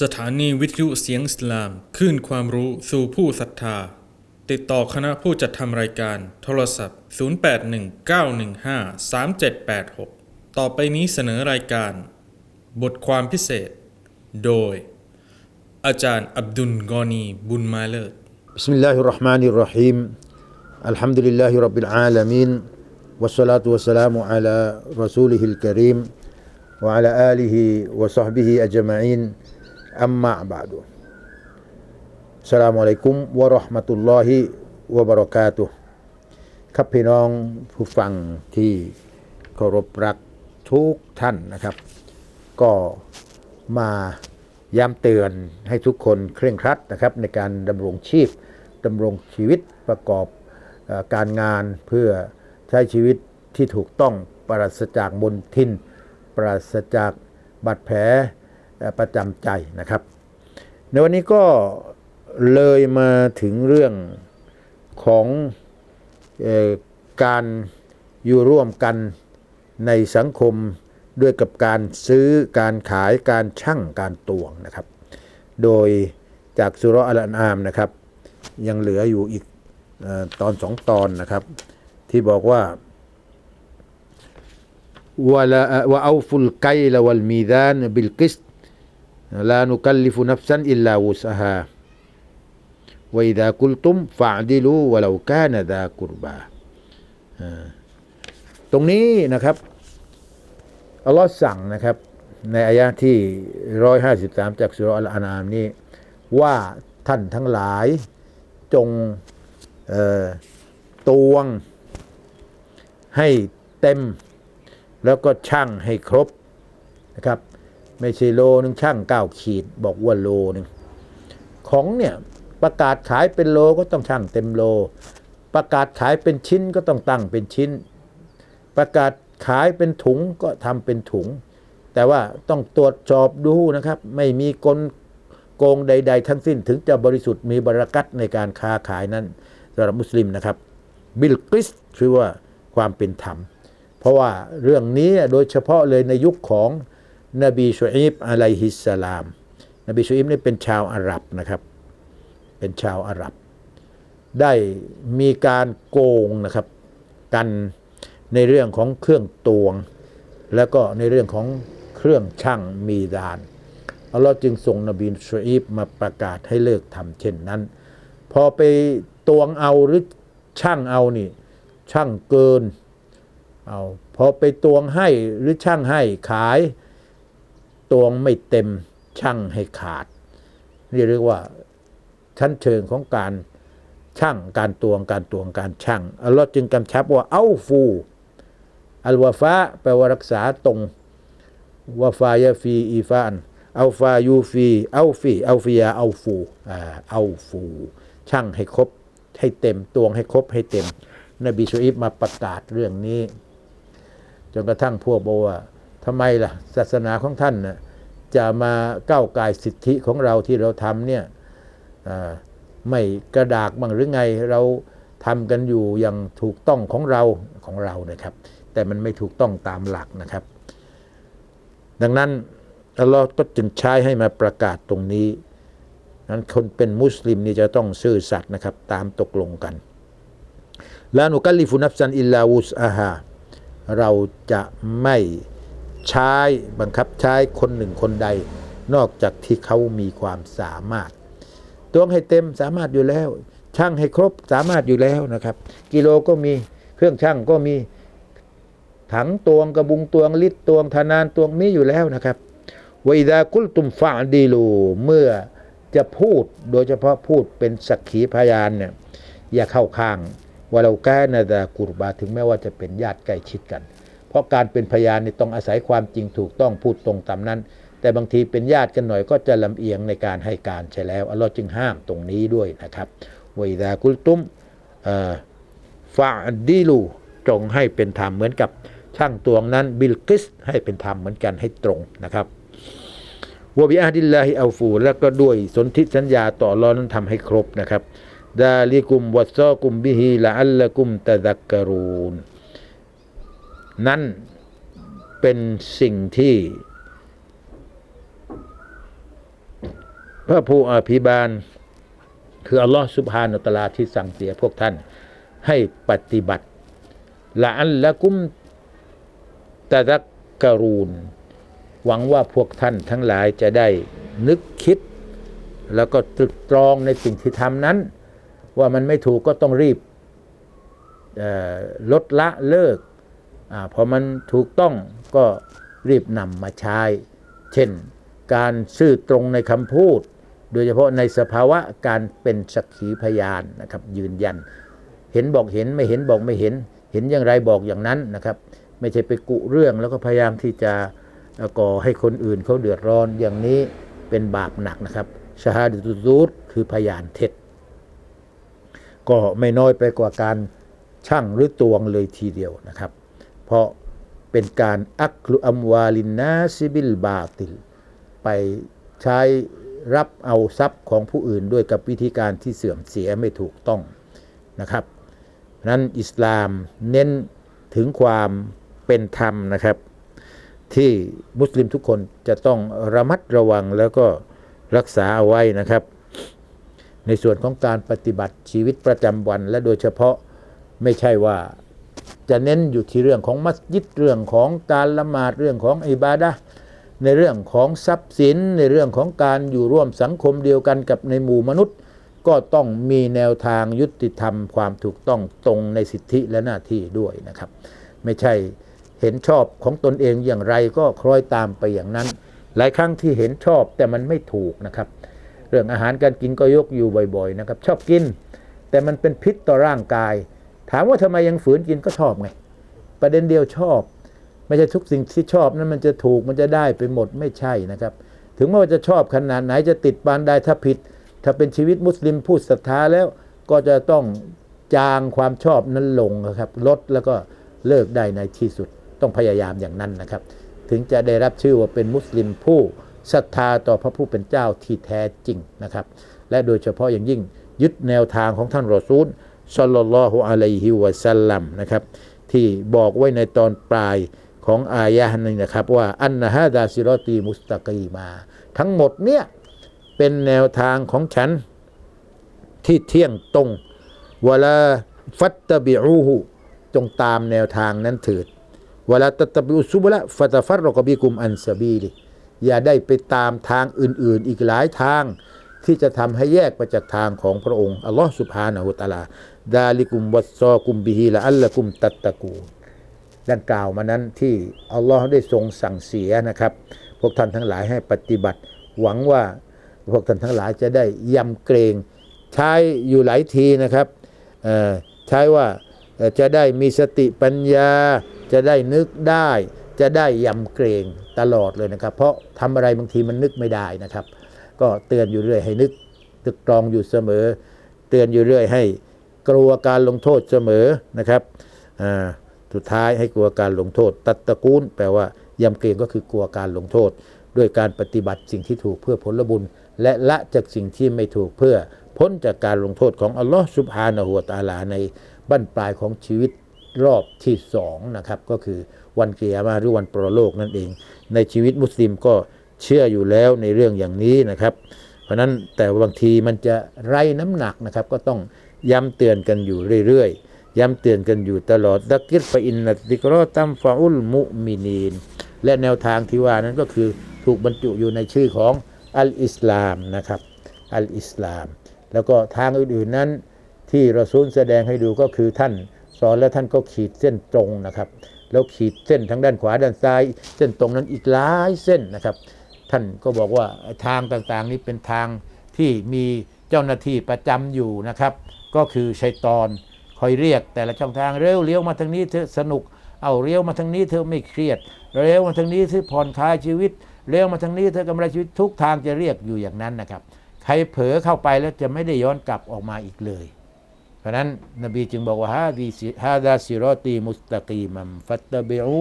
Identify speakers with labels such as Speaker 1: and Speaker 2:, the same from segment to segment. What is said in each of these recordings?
Speaker 1: สถานีวิทยุเสียงสลามขึ้นความรู้สู่ผู้ศรัทธา ติดต่อคณะผู้จัดทำรายการ โทรศัพท์ 0819153786 ต่อไปนี้เสนอรายการ บทความพิเศษ โดย อาจารย์อับดุลกอนีบุญมาเลิศ
Speaker 2: บิสมิลลาฮิรราะห์มานิรราะฮีมอัลฮัมดุลิลลาฮิรับบิลอาลามีนวัสสลาตุวัสสลามุอะลารอซูลิฮิลกะรีมวะอะลาอาลิฮิวะซอฮบิฮิอัจมาอีน amma ba'du Assalamualaikum warahmatullahi wabarakatuh ครับพี่น้องผู้ฟังที่เคารพรักทุกท่านนะครับ ก็มาย้ำเตือนให้ทุกคนเคร่งครัดนะครับ ในการดำรงชีพดำรงชีวิตประกอบการงานเพื่อใช้ชีวิตที่ถูกต้องปราศจากบนทิน ปราศจากบาดแผล ประจำใจนะครับ ในวันนี้ก็เลยมาถึงเรื่องของออการอยู่ร่วมกันในสังคมด้วยกับการซื้อการขายการชั่งการตวงนะครับ โดยจากสุรอัลอามนะครับ ยังเหลืออยู่อีกออตอนสองตอนนะครับ ที่บอกว่าวะลาว่าเอาฟุลไกลวัลมีดานบิลกิส ลานุกัลลิฟุนัฟซันอิลลาวุสฮา وإذا قلتم فاعدلوا ولو كان ذا قربى อ่าตรงนี้นะครับอัลลอฮ์สั่งนะครับ ในอายะที่ 153 จากสุรอัลอานามนี้ว่าท่านทั้งหลายจงเอ่อตวงให้เต็ม แล้วก็ช่างให้ครบนะครับ ไม่ใช่โลนึงช่างเก้าขีด บอกว่าโลนึงของเนี่ยประกาศขายเป็นโลก็ต้องช่างเต็มโล ประกาศขายเป็นชิ้นก็ต้องตั้งเป็นชิ้น ประกาศขายเป็นถุงก็ทำเป็นถุง แต่ว่าต้องตรวจสอบดูนะครับ ไม่มีกลโกงใด ๆ ทั้งสิ้นถึงจะบริสุทธิ์มีบรารักัตในการค้าขายนั้นสำหรับมุสลิมนะครับ บิลกิสคือว่าความเป็นธรรม เพราะว่าเรื่องนี้โดยเฉพาะเลยในยุคของ นบีชูอิบอะลัยฮิสสลาม นบีชูอิบนี่เป็นชาวอาหรับนะครับ เป็นชาวอาหรับ ได้มีการโกงนะครับกันในเรื่องของเครื่องตวง แล้วก็ในเรื่องของเครื่องช่างมีดานอัลลอฮ์จึงส่งนบีชูอิบมาประกาศให้เลิกทำเช่นนั้น พอไปตวงเอาหรือช่างเอานี่ ช่างเกินเอาพอไปตวงให้หรือช่างให้ขาย ตวงไม่เต็มช่างให้ขาด นี่เรียกว่าชั้นเชิงของการช่างการตวงการตวงการช่างอัลลอฮ์จึงกำชับว่าเอาฟูอัลวาฟาแปลว่ารักษาตรงวาฟายฟี อีฟานเอาฟายูฟีเอาฟีเอาฟียาเอาฟูอ่าเอาฟูช่างให้ครบให้เต็มตวงให้ครบให้เต็ม นบีชูอิบมาประกาศเรื่องนี้ จนกระทั่งพวกบอกว่า ทำไมล่ะ ศาสนาของท่านนะจะมาก้าวไกายสิทธิของเราที่เราทำเนี่ยไม่กระดากบ้างหรือไงเราทำกันอยู่อย่างถูกต้องของเราของเรานะครับ แต่มันไม่ถูกต้องตามหลักนะครับ ดังนั้นอัลลอฮ์ก็จึงใช้ให้มาประกาศตรงนี้นั้นคนเป็นมุสลิมนี่จะต้องซื่อสัตย์นะครับ ตามตกลงกันลานุกัลลิฟุนัฟซันอิลลาวุสอาฮาเราจะไม่ ใช้บังคับใช้คนหนึ่งคนใด นอกจากที่เขามีความสามารถตวงให้เต็มสามารถอยู่แล้ว ช่างให้ครบสามารถอยู่แล้วนะครับ กิโลก็มีเครื่องช่างก็มีถังตวงกระบุงตวงลิตรตวงธนานตวงมีอยู่แล้วนะครับวิดากุลตุมฟาดีลูเมื่อจะพูดโดยเฉพาะพูดเป็นสักขีพยานเนี่ยอย่าเข้าข้างว่าเราแก้นาดากุรบาถึงแม้ว่าจะเป็นญาติใกล้ชิดกัน เพราะการเป็นพยานนี่ต้องอาศัยความจริงถูกต้องพูดตรงตามนั้น แต่บางทีเป็นญาติกันหน่อยก็จะลำเอียงในการให้การใช่แล้วอัลลอฮ์จึงห้ามตรงนี้ด้วยนะครับวิดากุลตุมฟาดีลูจงให้เป็นธรรมเหมือนกับช่างตวงนั้นบิลกิสให้เป็นธรรมเหมือนกันให้ตรงนะครับวบิอาดิลลาฮิอัลฟูแล้วก็ด้วยสนธิสัญญาต่ออัลลอนั้นทำให้ครบนะครับดาลิกุมวัสซอกุมบิฮิละอัลละกุมตะดักกรูน นั่นเป็นสิ่งที่ พระผู้อภิบาล คืออัลลอฮ์สุบฮานุตลาที่สั่งเสียพวกท่านให้ปฏิบัติละอัลละกุมตะดักกะรูนหวังว่าพวกท่านทั้งหลายจะได้นึกคิด แล้วก็ตรึกตรองในสิ่งที่ทำนั้น ว่ามันไม่ถูกก็ต้องรีบลดละเลิก อาพอมันถูกต้องก็รีบนำมาใช้ เช่น การซื่อตรงในคำพูด โดยเฉพาะในสภาวะการเป็นสักขีพยานนะครับยืนยัน เห็นบอกเห็นไม่เห็นบอกไม่เห็น เห็นอย่างไรบอกอย่างนั้นนะครับ ไม่ใช่ไปกุเรื่องแล้วก็พยายามที่จะก่อให้คนอื่นเขาเดือดร้อนอย่างนี้เป็นบาปหนักนะครับชาฮาดตุซูดคือพยานเท็จ ก็ไม่น้อยไปกว่าการช่างหรือตวงเลยทีเดียวนะครับ เพราะเป็นการอักลุอัมวาลินนาซิบิลบาติล ไปใช้รับเอาทรัพย์ของผู้อื่นด้วยกับวิธีการที่เสื่อมเสียไม่ถูกต้องนะครับนั้นอิสลามเน้นถึงความเป็นธรรมนะครับ ที่มุสลิมทุกคนจะต้องระมัดระวังแล้วก็รักษาเอาไว้นะครับ ในส่วนของการปฏิบัติชีวิตประจำวันและโดยเฉพาะไม่ใช่ว่า จะเน้นอยู่ที่เรื่องของมัสยิดเรื่องของการละหมาดเรื่องของอิบาดะในเรื่องของทรัพย์สิน ในเรื่องของการอยู่ร่วมสังคมเดียวกันกับในหมู่มนุษย์ ก็ต้องมีแนวทางยุติธรรม ความถูกต้องตรงในสิทธิและหน้าที่ด้วยนะครับ ไม่ใช่เห็นชอบของตนเองอย่างไรก็คล้อยตามไปอย่างนั้น หลายครั้งที่เห็นชอบแต่มันไม่ถูกนะครับ เรื่องอาหารการกินก็ยกอยู่บ่อยๆนะครับ ชอบกิน แต่มันเป็นพิษต่อร่างกาย ถามว่าทำไมยังฝืนกินก็ชอบไง ประเด็นเดียวชอบ ไม่ใช่ทุกสิ่งที่ชอบนั้นมันจะถูกมันจะได้ไปหมดไม่ใช่นะครับ ถึงแม้ว่าจะชอบขนาดไหนจะติดปานใดถ้าผิด ถ้าเป็นชีวิตมุสลิมผู้ศรัทธาแล้วก็จะต้องจางความชอบนั้นลงนะครับ ลดแล้วก็เลิกได้ในที่สุดต้องพยายามอย่างนั้นนะครับ ถึงจะได้รับชื่อว่าเป็นมุสลิมผู้ศรัทธาต่อพระผู้เป็นเจ้าที่แท้จริงนะครับ และโดยเฉพาะอย่างยิ่งยึดแนวทางของท่านรอซูล ซัลลัลลอฮุอะลัยฮิวะสัลลัมนะครับที่บอกไว้ในตอนปลายของอายะห์นี้นะครับ ว่าอันนะฮะดาซิรอตีมุสตะกีมา ทั้งหมดเนี่ยเป็นแนวทางของฉันที่เที่ยงตรงเวลาฟัตตบิอูฮูจงตามแนวทางนั้นเถิดเวลาตัตบิอุซุบละฟัตฟัรรกบิกุมอันซาบีลิอย่าได้ไปตามทางอื่น ๆ อีกหลายทางที่จะทำให้แยกไปจากทางของพระองค์อัลลอฮ์สุบฮานะฮูตะอาลา ดาลิกุมวัสซอกุมบิฮิละอัลละกุมตัตตะกูดังกล่าวมานั้นที่อัลลอฮ์ได้ทรงสั่งเสียนะครับ พวกท่านทั้งหลายให้ปฏิบัติ หวังว่าพวกท่านทั้งหลายจะได้ยำเกรงใช้อยู่หลายทีนะครับใช้ว่าจะได้มีสติปัญญา จะได้นึกได้ จะได้ยำเกรงตลอดเลยนะครับ เพราะทำอะไรบางทีมันนึกไม่ได้นะครับ ก็เตือนอยู่เรื่อยให้นึกตึกตรองอยู่เสมอ เตือนอยู่เรื่อยให้ กลัวการลงโทษเสมอนะครับสุดท้ายให้กลัวการลงโทษ ตัดตระกูลแปลว่ายำเกรงก็คือกลัวการลงโทษ ด้วยการปฏิบัติสิ่งที่ถูกเพื่อผลบุญ และละจากสิ่งที่ไม่ถูกเพื่อพ้นจากการลงโทษของอัลลอฮ์สุบฮานะฮูวตอาลาในบั้นปลายของชีวิตรอบที่สองนะครับก็คือวันเกียร์มาหรือวันปรโลกนั่นเอง ในชีวิตมุสลิมก็เชื่ออยู่แล้วในเรื่องอย่างนี้นะครับ เพราะนั้นแต่บางทีมันจะไร้น้ำหนักนะครับก็ต้อง ย้ำเตือนกันอยู่เรื่อยๆ ย้ำเตือนกันอยู่ตลอดดักกิรฟอินนัติกรอตัมฟาอุลมุมินีน และแนวทางที่ว่านั้นก็คือถูกบรรจุอยู่ในชื่อของอัลอิสลามนะครับ อัลอิสลาม แล้วก็ทางอื่นๆนั้นที่เรอซูลแสดงให้ดูก็คือท่านสอนแล้วท่านก็ขีดเส้นตรงนะครับ แล้วขีดเส้นทั้งด้านขวาด้านซ้าย เส้นตรงนั้นอีกหลายเส้นนะครับ ท่านก็บอกว่าทางต่างๆนี้เป็นทางที่มีเจ้าหน้าที่ประจำอยู่นะครับ ก็คือชัยตอนคอยเรียกแต่ละช่องทางเร็วเลี้ยวมาทางนี้เถอสนุก เอาเลี้ยวมาทางนี้เธอไม่เครียดเร็วมาทางนี้เธอผ่อนคลายชีวิตเร็วมาทางนี้เธอกำไรชีวิตทุกทางจะเรียกอยู่อย่างนั้นนะครับ ใครเผลอเข้าไปแล้วจะไม่ได้ย้อนกลับออกมาอีกเลย เพราะนั้นนบีจึงบอกว่าฮาดีฮาดาซิรอตีมุสตะกีมัมฟัตตะบิอู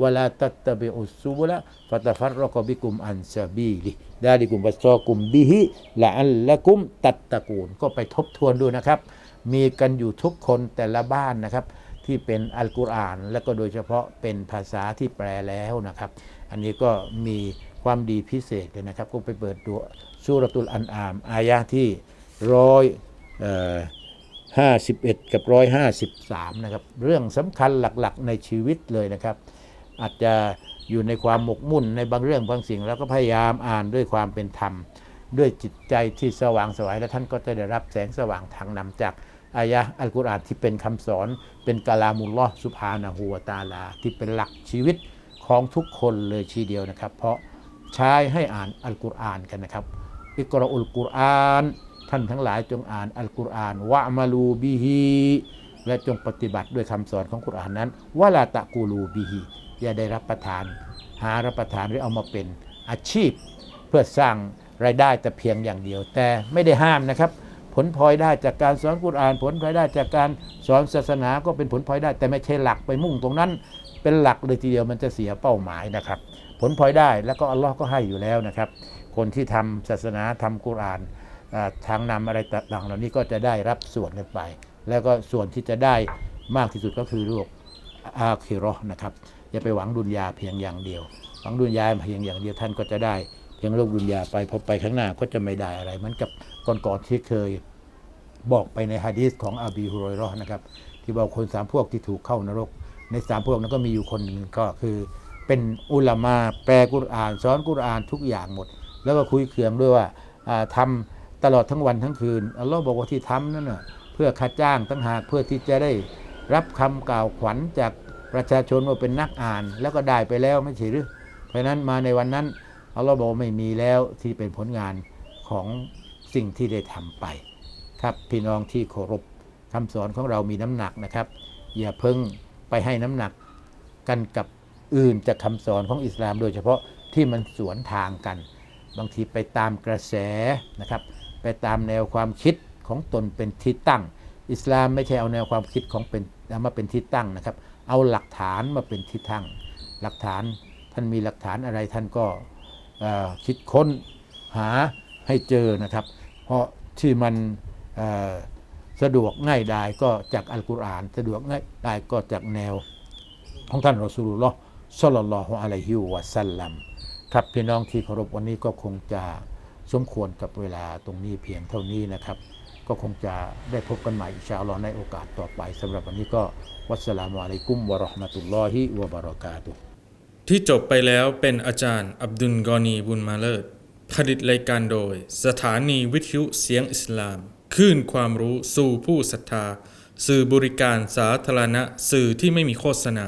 Speaker 2: วะลาตัตตะบิอุสุบละฟัตฟัรรกบิกุมอันซาบีลิดาลิกุมวัสซอกุมบิฮิละอัลละกุมตัตตะกูล ก็ไปทบทวนดูนะครับ มีกันอยู่ทุกคนแต่ละบ้านนะครับ ที่เป็นอัลกุรอาน และก็โดยเฉพาะเป็นภาษาที่แปลแล้วนะครับ อันนี้ก็มีความดีพิเศษเลยนะครับ ก็ไปเปิดดูสุรตุลอันอาม อายะที่ร้อยห้าสิบเอ็ดกับร้อยห้าสิบสามนะครับ เรื่องสำคัญหลักๆในชีวิตเลยนะครับ อาจจะอยู่ในความหมกมุ่นในบางเรื่องบางสิ่ง แล้วก็พยายามอ่านด้วยความเป็นธรรม ด้วยจิตใจที่สว่างไสวายและท่านก็จะได้รับแสงสว่างทางนำจากอายะอัลกุรอานที่เป็นคำสอน เป็นกาลามุลลอฮ์สุภานะฮูวตาลา ที่เป็นหลักชีวิตของทุกคนเลยทีเดียวนะครับ เพราะใช้ให้อ่านอัลกุรอานกันนะครับอิกรออุลกุรอานท่านทั้งหลายจงอ่านอัลกุรอานวะมาลูบิฮีและจงปฏิบัติด้วยคำสอนของกุรอานนั้นวะลาตะกูลูบิฮี อย่าได้รับประทาน หารับประทานหรือเอามาเป็นอาชีพ เพื่อสร้างรายได้แต่เพียงอย่างเดียว แต่ไม่ได้ห้ามนะครับ ผลพลอยได้จากการสอนกุรอาน ผลพลอยได้จากการสอนศาสนาก็เป็นผลพลอยได้ แต่ไม่ใช่หลักไปมุ่งตรงนั้น เป็นหลักเลยทีเดียวมันจะเสียเป้าหมายนะครับ ผลพลอยได้แล้วก็อัลลอฮ์ก็ให้อยู่แล้วนะครับ คนที่ทำศาสนาทำกุรอานอ่าทางนำอะไรต่างๆเหล่านี้ก็จะได้รับส่วนกันไป แล้วก็ส่วนที่จะได้มากที่สุดก็คือโลกอาคิราะห์นะครับ อย่าไปหวังดุนยาเพียงอย่างเดียว หวังดุนยาเพียงอย่างเดียวท่านก็จะได้เพียงโลกดุนยาไปพอไปข้างหน้าก็จะไม่ได้อะไรเหมือนกับก่อนๆที่เคยบอกไปในฮะดีษของอบีฮุรอยราะห์นะครับที่บอกคนสามพวกที่ถูกเข้านรก ในสามพวกนั้นก็มีอยู่คนหนึ่งก็คือเป็นอุลามาแปลกุรอานสอนกุรอานทุกอย่างหมด แล้วก็คุยเคืองด้วยว่าอ่าทำตลอดทั้งวันทั้งคืนอัลลอฮ์บอกว่าที่ทำนั่นน่ะเพื่อค่าจ้างตั้งหากเพื่อที่จะได้รับคำกล่าวขวัญจาก ประชาชนว่าเป็นนักอ่านแล้วก็ได้ไปแล้วไม่ใช่หรือ เพราะนั้นมาในวันนั้นอัลลอฮ์บอกว่าไม่มีแล้วที่เป็นผลงานของสิ่งที่ได้ทำไป ครับพี่น้องที่เคารพคำสอนของเรามีน้ำหนักนะครับ อย่าเพิ่งไปให้น้ำหนักกันกับอื่นจากคำสอนของอิสลาม โดยเฉพาะที่มันสวนทางกัน บางทีไปตามกระแสนะครับ ไปตามแนวความคิดของตนเป็นที่ตั้ง อิสลามไม่ใช่เอาแนวความคิดของเป็นมาเป็นที่ตั้งนะครับ เอาหลักฐานมาเป็นที่ตั้ง หลักฐานท่านมีหลักฐานอะไรท่านก็คิดค้นหาให้เจอนะครับ เพราะที่มันสะดวกง่ายดายก็จากอัลกุรอาน สะดวกง่ายดายก็จากแนวของท่านรอสูลุลลอฮ์ซัลลัลลอฮุอะลัยฮิวะสัลลัมครับพี่น้องที่เคารพวันนี้ก็คงจะ สมควรกับเวลาตรงนี้เพียงเท่านี้นะครับ ก็คงจะได้พบกันใหม่อินชาอัลอในโอกาสต่อไปสำหรับวันนี้ก็วัสลามุอะลัยกุมวะราะห์มะตุลลอฮิวะบะเรากาตุ
Speaker 1: ที่จบไปแล้วเป็นอาจารย์อับดุลกอนีบุญมาเลิศผลิตรายการโดย สถานีวิทยุเสียงอิสลามคลื่นความรู้สู่ผู้ศรัทธา สื่อบริการสาธารณะ สื่อที่ไม่มีโฆษณา